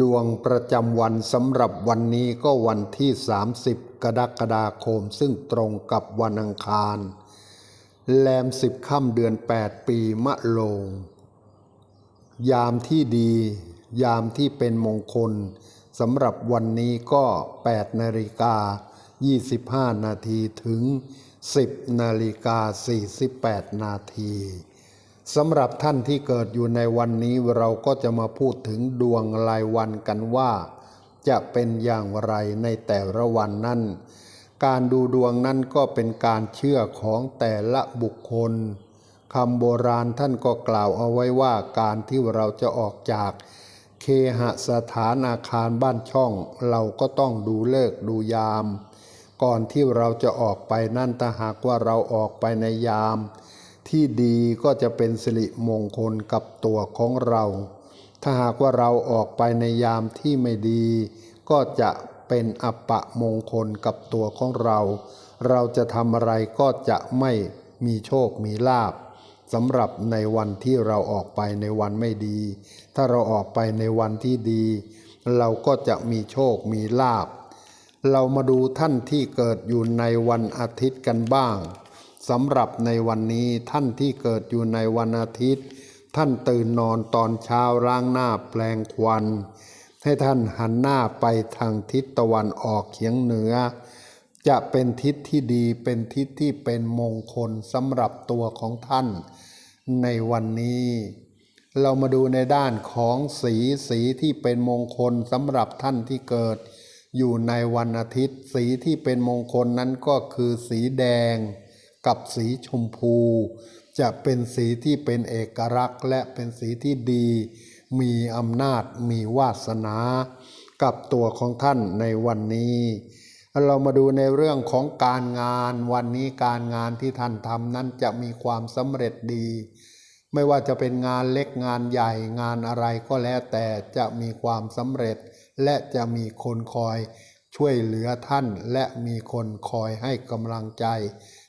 ดวงประจำวันสำหรับวันนี้ก็วันที่ 30 กรกฎาคม ซึ่งตรงกับวันอังคาร แรมสิบค่ำเดือน 8 ปีมะโรงยามที่ดี ยามที่เป็นมงคลสำหรับวันนี้ก็8นาฬิกา 25 นาทีถึง 10นาฬิกา 48 นาที สำหรับท่านที่เกิดอยู่ในวันนี้เราก็จะมาพูดถึงดวงรายวันกันว่า จะเป็นอย่างไรในแต่ละวันนั้น การดูดวงนั้นก็เป็นการเชื่อของแต่ละบุคคลคำโบราณท่านก็กล่าวเอาไว้ว่าการที่เราจะออกจาก เคหสถานอาคารบ้านช่อง เราก็ต้องดูเลิกดูยาม ก่อนที่เราจะออกไปนั่นถ้าหากว่าเราออกไปในยาม ที่ดีก็จะเป็นสิริมงคลกับตัวของเรา ถ้าหากว่าเราออกไปในยามที่ไม่ดี ก็จะเป็นอัปปะมงคลกับตัวของเรา เราจะทำอะไรก็จะไม่มีโชคมีลาบสำหรับในวันที่เราออกไปในวันไม่ดี ถ้าเราออกไปในวันที่ดี เราก็จะมีโชคมีลาบ เรามาดูท่านที่เกิดอยู่ในวันอาทิตย์กันบ้าง สำหรับในวันนี้ท่านที่เกิดอยู่ในวันอาทิตย์ ท่านตื่นนอนตอนเช้าล้างหน้าแปลงควัน ให้ท่านหันหน้าไปทางทิศตะวันออกเฉียงเหนือ จะเป็นทิศที่ดีเป็นทิศที่เป็นมงคลสำหรับตัวของท่าน ในวันนี้ เรามาดูในด้านของสีสีที่เป็นมงคลสำหรับท่านที่เกิด อยู่ในวันอาทิตย์ สีที่เป็นมงคลนั้นก็คือสีแดง กับสีชมพู จะเป็นสีที่เป็นเอกลักษณ์ และเป็นสีที่ดี มีอำนาจมีวาสนา กับตัวของท่านในวันนี้เรามาดูในเรื่องของการงานวันนี้การงานที่ท่านทำนั้นจะมีความสำเร็จดี ไม่ว่าจะเป็นงานเล็กงานใหญ่งานอะไรก็แล้วแต่จะมีความสำเร็จ และจะมีคนคอยช่วยเหลือท่าน และมีคนคอยให้กำลังใจ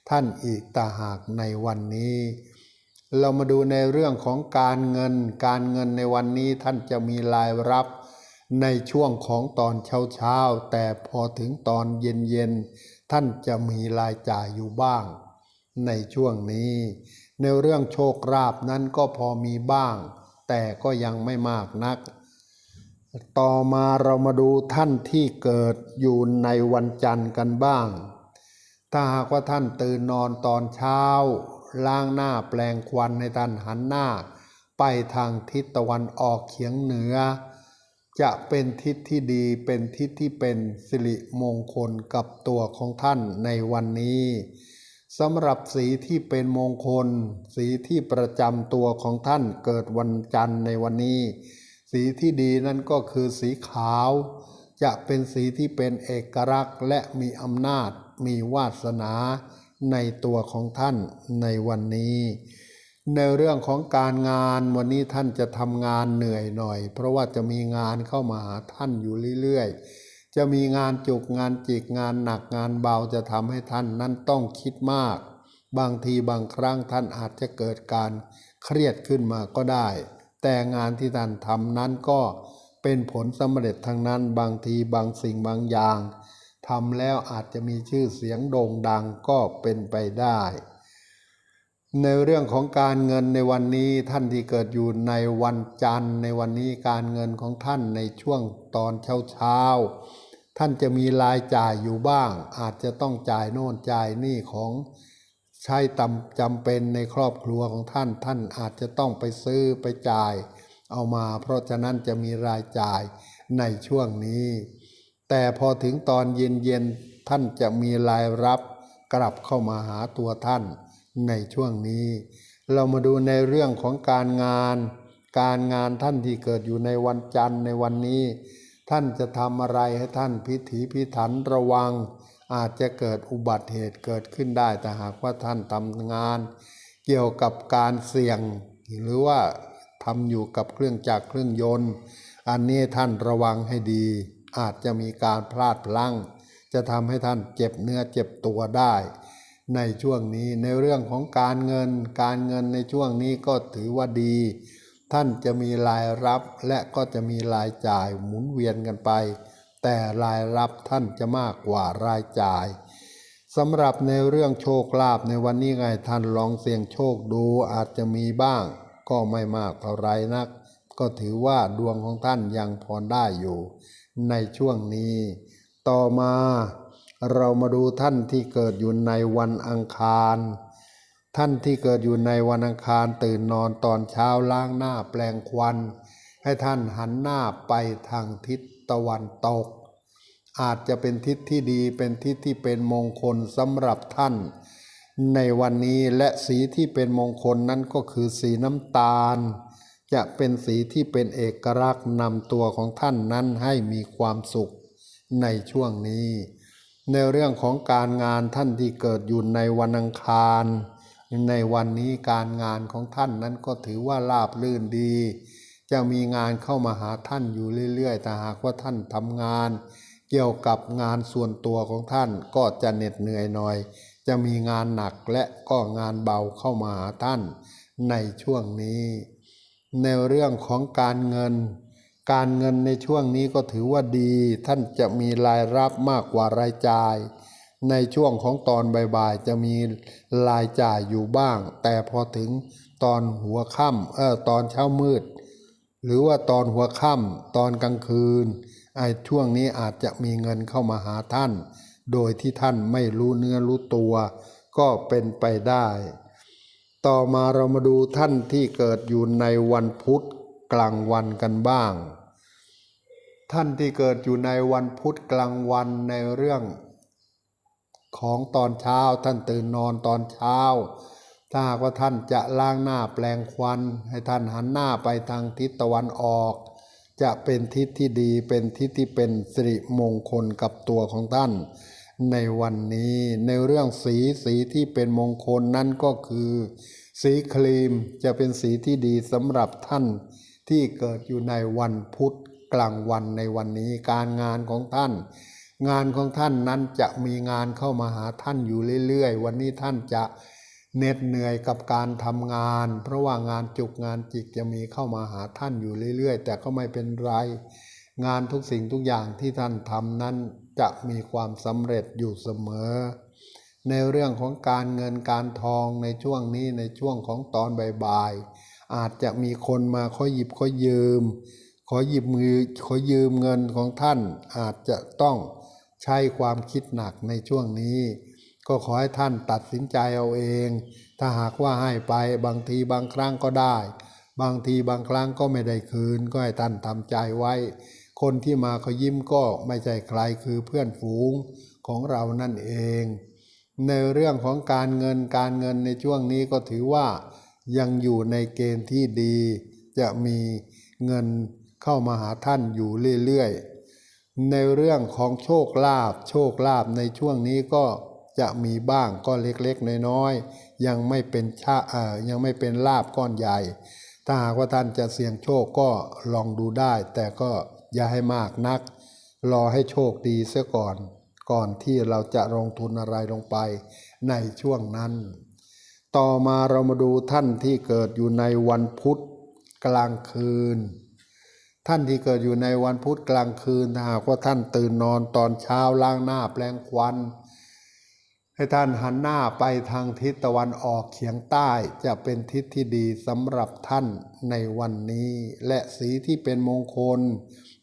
ท่านอีกตาหากในวันนี้ เรามาดูในเรื่องของการเงิน การเงินในวันนี้ท่านจะมีรายรับในช่วงของตอนเช้าเช้าแต่พอถึงตอนเย็นเย็นท่านจะมีรายจ่ายอยู่บ้าง ในช่วงนี้ ในเรื่องโชคลาภนั้นก็พอมีบ้าง แต่ก็ยังไม่มากนัก ต่อมาเรามาดูท่านที่เกิดอยู่ในวันจันทร์กันบ้าง ถ้าหากว่าท่านตื่นนอนตอนเช้า ล้างหน้าแปลงควันในท่านหันหน้า ไปทางทิศตะวันออกเฉียงเหนือ จะเป็นทิศที่ดีเป็นทิศที่เป็นสิริมงคลกับตัวของท่านในวันนี้สำหรับสีที่เป็นมงคล สีที่ประจำตัวของท่านเกิดวันจันทร์ในวันนี้ สีที่ดีนั่นก็คือสีขาว จะเป็นสีที่เป็นเอกลักษณ์และมีอำนาจ มีวาสนาในตัวของท่านในวันนี้ ในเรื่องของการงานวันนี้ท่านจะทำงานเหนื่อยหน่อย เพราะว่าจะมีงานเข้ามาหาท่านอยู่เรื่อยๆ จะมีงานจุกงานจิกงานหนักงานเบาจะทำให้ท่านนั้นต้องคิดมาก บางทีบางครั้งท่านอาจจะเกิดการเครียดขึ้นมาก็ได้ แต่งานที่ท่านทำนั้นก็เป็นผลสำเร็จทางนั้นบางทีบางสิ่งบางอย่าง ทำแล้วอาจจะมีชื่อเสียงโด่งดังก็เป็นไปได้ ในเรื่องของการเงินในวันนี้ท่านที่เกิดอยู่ในวันจันทร์ในวันนี้การเงินของท่านในช่วงตอนเช้าเช้าๆท่านจะมีรายจ่ายอยู่บ้าง อาจจะต้องจ่ายโน่นจ่ายนี่ของใช้ตำจำเป็นในครอบครัวของท่าน ท่านอาจจะต้องไปซื้อไปจ่าย เอามา เพราะฉะนั้นจะมีรายจ่ายในช่วงนี้ แต่พอถึงตอนเย็นๆท่านจะมีรายรับกลับเข้ามาหาตัวท่านในช่วงนี้ เรามาดูในเรื่องของการงาน การงานท่านที่เกิดอยู่ในวันจันทร์ในวันนี้ ท่านจะทำอะไรให้ท่านพิถีพิถันระวัง อาจจะเกิดอุบัติเหตุเกิดขึ้นได้แต่หากว่าท่านทำงาน เกี่ยวกับการเสี่ยง หรือว่าทำอยู่กับเครื่องจักรเครื่องยนต์ อันนี้ท่านระวังให้ดี อาจจะมีการพลาดพลั้ง จะทำให้ท่านเจ็บเนื้อเจ็บตัวได้ ในช่วงนี้ในเรื่องของการเงิน การเงินในช่วงนี้ก็ถือว่าดี ท่านจะมีรายรับและก็จะมีรายจ่ายหมุนเวียนกันไป แต่รายรับท่านจะมากกว่ารายจ่ายสำหรับในเรื่องโชคลาภในวันนี้ไงท่านลองเสี่ยงโชคดูอาจจะมีบ้าง ก็ไม่มากเท่าไรนัก ก็ถือว่าดวงของท่านยังพรได้อยู่ ในช่วงนี้ ต่อมาเรามาดูท่านที่เกิดอยู่ในวันอังคาร ท่านที่เกิดอยู่ในวันอังคารตื่นนอนตอนเช้าล้างหน้าแปลงควัน ให้ท่านหันหน้าไปทางทิศตะวันตก อาจจะเป็นทิศที่ดีเป็นทิศที่เป็นมงคลสำหรับท่าน ในวันนี้และสีที่เป็นมงคลนั้นก็คือสีน้ำตาล จะเป็นสีที่เป็นเอกลักษณ์นำตัวของท่านนั้นให้มีความสุขในช่วงนี้ ในเรื่องของการงานท่านที่เกิดอยู่ในวันอังคาร ในวันนี้การงานของท่านนั้นก็ถือว่าราบรื่นดี จะมีงานเข้ามาหาท่านอยู่เรื่อยๆแต่หากว่าท่านทำงาน เกี่ยวกับงานส่วนตัวของท่านก็จะเหน็ดเหนื่อยหน่อย จะมีงานหนักและก็งานเบาเข้ามาหาท่านในช่วงนี้ ในเรื่องของการเงิน การเงินในช่วงนี้ก็ถือว่าดี ท่านจะมีรายรับมากกว่ารายจ่าย ในช่วงของตอนบ่ายๆจะมีรายจ่ายอยู่บ้าง แต่พอถึงตอนหัวค่ำเออตอนเช้ามืด หรือว่าตอนหัวค่ำตอนกลางคืนไอ้ช่วงนี้อาจจะมีเงินเข้ามาหาท่าน โดยที่ท่านไม่รู้เนื้อรู้ตัว ก็เป็นไปได้ ต่อมาเรามาดูท่านที่เกิดอยู่ในวันพุธกลางวันกันบ้าง ท่านที่เกิดอยู่ในวันพุธกลางวันในเรื่อง ของตอนเช้าท่านตื่นนอนตอนเช้า ถ้าหากว่าท่านจะล้างหน้าแปลงควัน ให้ท่านหันหน้าไปทางทิศตะวันออก จะเป็นทิศที่ดีเป็นทิศที่เป็นสิริมงคลกับตัวของท่าน ในวันนี้ในเรื่องสีสีที่เป็นมงคลนั่นก็คือ สีครีมจะเป็นสีที่ดีสำหรับท่าน ที่เกิดอยู่ในวันพุธกลางวันในวันนี้การงานของท่าน งานของท่านนั้นจะมีงานเข้ามาหาท่านอยู่เรื่อยๆ วันนี้ท่านจะเหน็ดเหนื่อยกับการทำงาน เพราะว่างานจุกงานจิกจะมีเข้ามาหาท่านอยู่เรื่อยๆ แต่ก็ไม่เป็นไร งานทุกสิ่งทุกอย่างที่ท่านทำนั้น จะมีความสำเร็จอยู่เสมอ ในเรื่องของการเงินการทองในช่วงนี้ในช่วงของตอนบ่ายๆอาจจะมีคนมาขอหยิบขอยืม ขอหยิบมือขอยืมเงินของท่าน อาจจะต้องใช้ความคิดหนักในช่วงนี้ ก็ขอให้ท่านตัดสินใจเอาเอง ถ้าหากว่าให้ไปบางทีบางครั้งก็ได้ บางทีบางครั้งก็ไม่ได้คืนก็ให้ท่านทำใจไว้ คนที่มาเขายิ้มก็ไม่ใช่ใครคือเพื่อนฝูงของเรานั่นเอง ในเรื่องของการเงินการเงินในช่วงนี้ก็ถือว่ายังอยู่ในเกณฑ์ที่ดี จะมีเงินเข้ามาหาท่านอยู่เรื่อยๆ ในเรื่องของโชคลาภโชคลาภในช่วงนี้ก็จะมีบ้างก็เล็กๆ น้อยๆ ยังไม่เป็นชาเอ่อยังไม่เป็นลาบก้อนใหญ่ ถ้าหากว่าท่านจะเสี่ยงโชคก็ลองดูได้ แต่ก็ อย่าให้มากนัก รอให้โชคดีเสียก่อน ก่อนที่เราจะลงทุนอะไรลงไปในช่วงนั้น ต่อมาเรามาดูท่านที่เกิดอยู่ในวันพุธกลางคืน ท่านที่เกิดอยู่ในวันพุธกลางคืนถ้าหากว่าท่านตื่นนอนตอนเช้าล้างหน้าแปลงควันให้ท่านหันหน้าไปทางทิศตะวันออกเฉียงใต้จะเป็นทิศที่ดีสำหรับท่านในวันนี้ และสีที่เป็นมงคล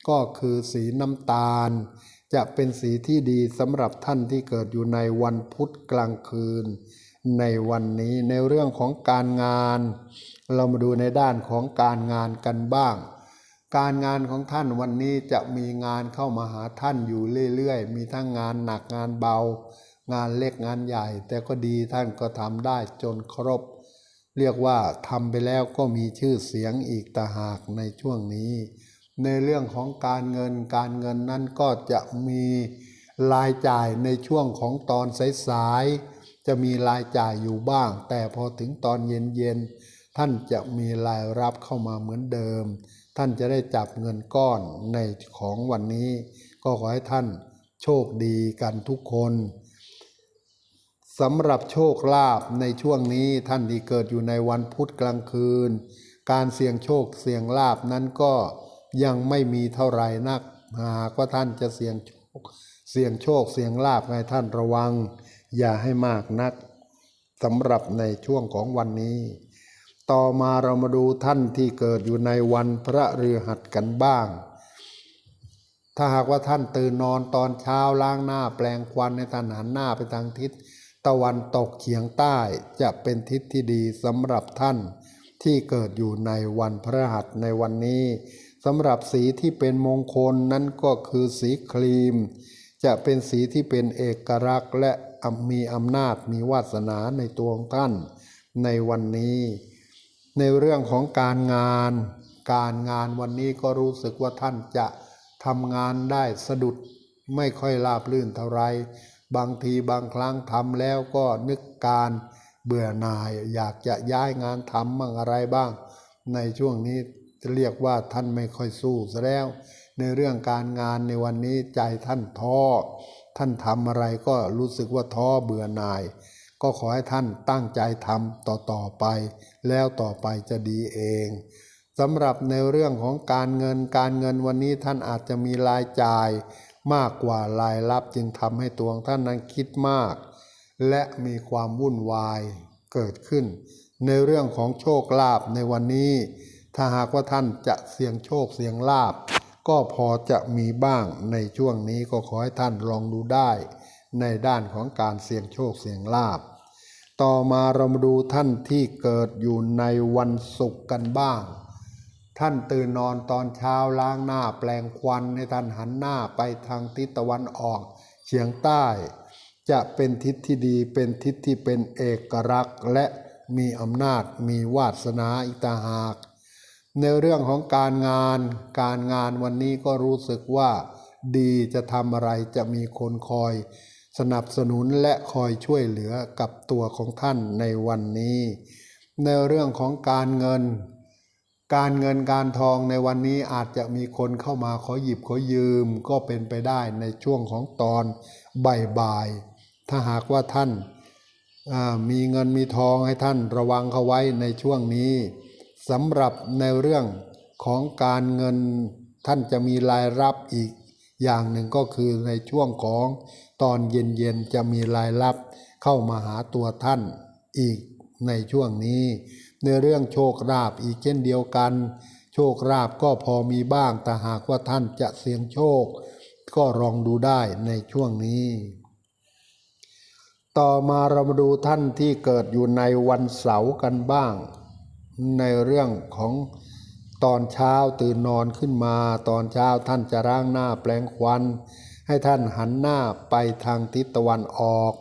ก็คือสีน้ำตาล จะเป็นสีที่ดีสำหรับท่านที่เกิดอยู่ในวันพุธกลางคืน ในวันนี้ในเรื่องของการงาน เรามาดูในด้านของการงานกันบ้าง การงานของท่านวันนี้จะมีงานเข้ามาหาท่านอยู่เรื่อยๆ มีทั้งงานหนักงานเบา งานเล็กงานใหญ่ แต่ก็ดีท่านก็ทำได้จนครบ เรียกว่าทำไปแล้วก็มีชื่อเสียงอีกต่าหากในช่วงนี้ ในเรื่องของการเงินการเงินนั้นก็จะมีรายจ่ายในช่วงของตอนสายๆจะมีรายจ่ายอยู่บ้าง แต่พอถึงตอนเย็นๆท่านจะมีรายรับเข้ามาเหมือนเดิม ท่านจะได้จับเงินก้อนในของวันนี้ ก็ขอให้ท่านโชคดีกันทุกคนสำหรับโชคลาภในช่วงนี้ท่านที่เกิดอยู่ในวันพุธกลางคืน การเสี่ยงโชคเสี่ยงลาบนั้นก็ ยังไม่มีเท่าไรนัก หากว่าท่านจะเสี่ยงโชค เสี่ยงโชค เสี่ยงลาบให้ท่านระวัง อย่าให้มากนักสำหรับในช่วงของวันนี้ ต่อมาเรามาดูท่านที่เกิดอยู่ในวันพระฤหัสกันบ้าง ถ้าหากว่าท่านตื่นนอนตอนเช้าล้างหน้าแปลงควันในท่านหันหน้าไปทางทิศตะวันตกเฉียงใต้จะเป็นทิศที่ดีสำหรับท่านที่เกิดอยู่ในวันพระหัสในวันนี้ สำหรับสีที่เป็นมงคลนั้นก็คือสีครีม จะเป็นสีที่เป็นเอกลักษณ์และมีอำนาจมีวาสนาในตัวของท่าน ในวันนี้ ในเรื่องของการงาน การงานวันนี้ก็รู้สึกว่าท่านจะทำงานได้สะดุดไม่ค่อยราบรื่นเท่าไร บางทีบางครั้งทำแล้วก็นึกการเบื่อหน่าย อยากจะย้ายงานทำบ้างอะไรบ้าง ในช่วงนี้ จะเรียกว่าท่านไม่ค่อยสู้ซะแล้ว ในเรื่องการงานในวันนี้ใจท่านท้อท่านทำอะไรก็รู้สึกว่าท้อเบื่อหน่าย ก็ขอให้ท่านตั้งใจทำต่อๆไป แล้วต่อไปจะดีเองสำหรับในเรื่องของการเงินการเงินวันนี้ท่านอาจจะมีรายจ่าย มากกว่ารายรับจึงทำให้ตัวของท่านนั้นคิดมาก และมีความวุ่นวายเกิดขึ้น ในเรื่องของโชคลาภในวันนี้ ถ้าหากว่าท่านจะเสี่ยงโชคเสี่ยงลาภก็พอจะมีบ้างในช่วงนี้ก็ขอให้ท่านลองดูได้ ในด้านของการเสี่ยงโชคเสี่ยงลาภต่อมาเรามาดูท่านที่เกิดอยู่ในวันศุกร์กันบ้าง ท่านตื่นนอนตอนเช้าล้างหน้าแปลงควันให้ท่านหันหน้าไปทางทิศตะวันออกเฉียงใต้ จะเป็นทิศที่ดีเป็นทิศที่เป็นเอกลักษณ์และมีอำนาจมีวาสนาอีกต่าหาก ในเรื่องของการงาน การงานวันนี้ก็รู้สึกว่า ดีจะทำอะไรจะมีคนคอย สนับสนุนและคอยช่วยเหลือกับตัวของท่านในวันนี้ ในเรื่องของการเงิน การเงินการทองในวันนี้อาจจะมีคนเข้ามาขอหยิบขอยืมก็เป็นไปได้ในช่วงของตอนบ่ายๆถ้าหากว่าท่านามีเงินมีทองให้ท่านระวังเขาไว้ในช่วงนี้ สำหรับในเรื่องของการเงินท่านจะมีรายรับอีกอย่างหนึ่งก็คือในช่วงของตอนเย็นๆจะมีรายรับเข้ามาหาตัวท่านอีกในช่วงนี้ ในเรื่องโชคลาภอีกเช่นเดียวกัน โชคลาภก็พอมีบ้างแต่หากว่าท่านจะเสี่ยงโชค ก็ลองดูได้ในช่วงนี้ ต่อมาเรามาดูท่านที่เกิดอยู่ในวันเสาร์กันบ้าง ในเรื่องของตอนเช้าตื่นนอนขึ้นมา ตอนเช้าท่านจะร่างหน้าแปลงควัน ให้ท่านหันหน้าไปทางทิศตะวันออก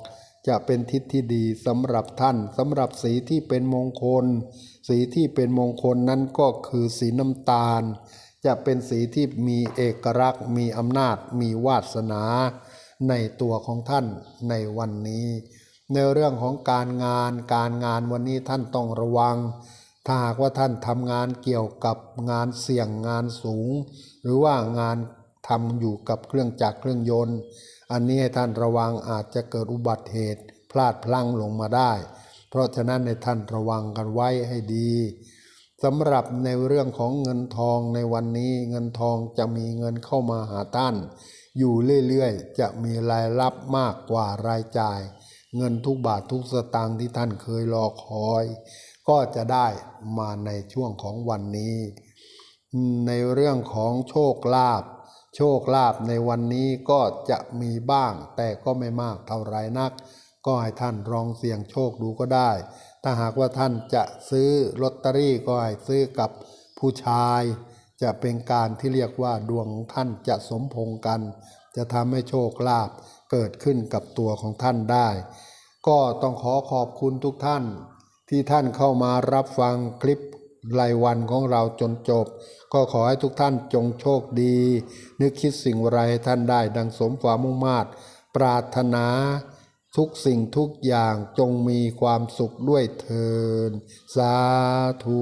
จะเป็นทิศที่ดีสำหรับท่านสำหรับสีที่เป็นมงคล สีที่เป็นมงคลนั้นก็คือสีน้ำตาล จะเป็นสีที่มีเอกลักษณ์ มีอำนาจ มีวาสนา ในตัวของท่านในวันนี้ ในเรื่องของการงานการงานวันนี้ท่านต้องระวัง ถ้าหากว่าท่านทำงานเกี่ยวกับงานเสี่ยงงานสูง หรือว่างานทำอยู่กับเครื่องจักรเครื่องยนต์ อันนี้ให้ท่านระวังอาจจะเกิดอุบัติเหตุ พลาดพลั้งลงมาได้ เพราะฉะนั้นในท่านระวังกันไว้ให้ดีสำหรับในเรื่องของเงินทองในวันนี้เงินทองจะมีเงินเข้ามาหาท่าน อยู่เรื่อยๆ จะมีรายรับมากกว่ารายจ่าย เงินทุกบาททุกสตางค์ที่ท่านเคยรอคอย ก็จะได้มาในช่วงของวันนี้ ในเรื่องของโชคลาภโชคลาภในวันนี้ก็จะมีบ้าง แต่ก็ไม่มากเท่าไรนัก ก็ให้ท่านลองเสี่ยงโชคดูก็ได้ ถ้าหากว่าท่านจะซื้อลอตเตอรี่ก็ให้ซื้อกับผู้ชาย จะเป็นการที่เรียกว่าดวงท่านจะสมพงกัน จะทำให้โชคลาภเกิดขึ้นกับตัวของท่านได้ ก็ต้องขอขอบคุณทุกท่าน ที่ท่านเข้ามารับฟังคลิปรายวันของเราจนจบ ก็ขอให้ทุกท่านจงโชคดี นึกคิดสิ่งไรให้ท่านได้ ดังสมความมุ่งมา่ปรารถนา ทุกสิ่งทุกอย่างจงมีความสุขด้วยเทินสาธุ